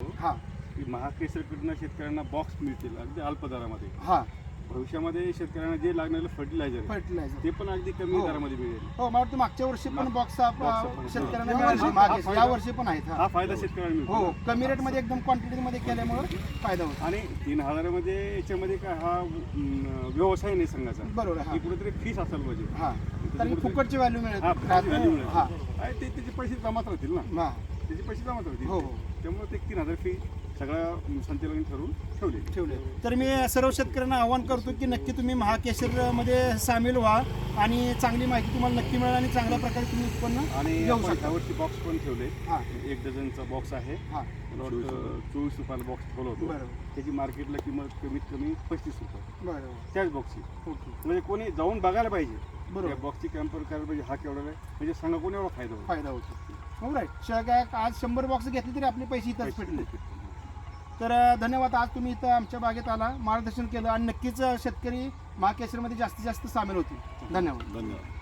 हा. की महाकेसरकडनं शेतकऱ्यांना बॉक्स मिळतील अगदी अल्प दरामध्ये हा. भविष्यामध्ये शेतकऱ्यांना जे लागणारे फर्टिलायझर फर्टिलायझर ते पण अगदी कमी हो. दरामध्ये मिळेल. हो मला वाटतं मागच्या वर्षी पण बॉक्स box आपण- शेतकऱ्यांना हो. मिळाले. हा मागे फायदा- या वर्षी पण आहेत हा. हा फायदा शेतकऱ्यांना मिळतो. हो ना. कमी रेटमध्ये एकदम क्वांटिटीमध्ये केल्यामुळे फायदा होतो. आणि तीन हजारामध्ये याच्यामध्ये काय हा अं, व्यवसाय नाही संघाचा. बरोबर आहे, की कुठेतरी फीस असेल पाहिजे. हा. कारण की फुकटची व्हॅल्यू मिळत हा राहत value नाही. हा. मिळेल. आणि ते त्याचे पैसे जमाच राहतील ना. हा. त्याचे पैसे जमाच राहतील हो हो. त्यामुळे ते तीन हजार फी सगळ्या संचालकांनी ठरवून ठेवले. ठेवले. तर मी सर्व शेतकऱ्यांना आवाहन करतो की नक्की तुम्ही महाकेशरमध्ये सामील व्हा आणि चांगली माहिती तुम्हाला नक्की मिळेल आणि चांगल्या प्रकारे तुम्ही उत्पन्न आणि. ह्यावरती बॉक्स पण ठेवले. हा. एक डझनचा बॉक्स आहे. हा. वाटतं चोवीस रुपयाला बॉक्स ठेवला होतो. त्याची मार्केटला किंमत कमीत कमी पस्तीस रुपये. बरोबर. त्याच बॉक्सची ओके. म्हणजे कोणी जाऊन बघायला पाहिजे. बरोबर. बॉक्सची कॅम्पर करायला पाहिजे हा केवढा आहे म्हणजे सांगा कोणी एवढा फायदा होतो? फायदा होतो. हो राईट काय आज शंभर बॉक्स घेतले तरी आपले पैसे इथंच भेटले तर धन्यवाद. आज तुम्ही इथं आमच्या बागेत आला मार्गदर्शन केलं आणि नक्कीच शेतकरी महाकेशरमध्ये जास्तीत जास्त सामील होतील. धन्यवाद. धन्यवाद.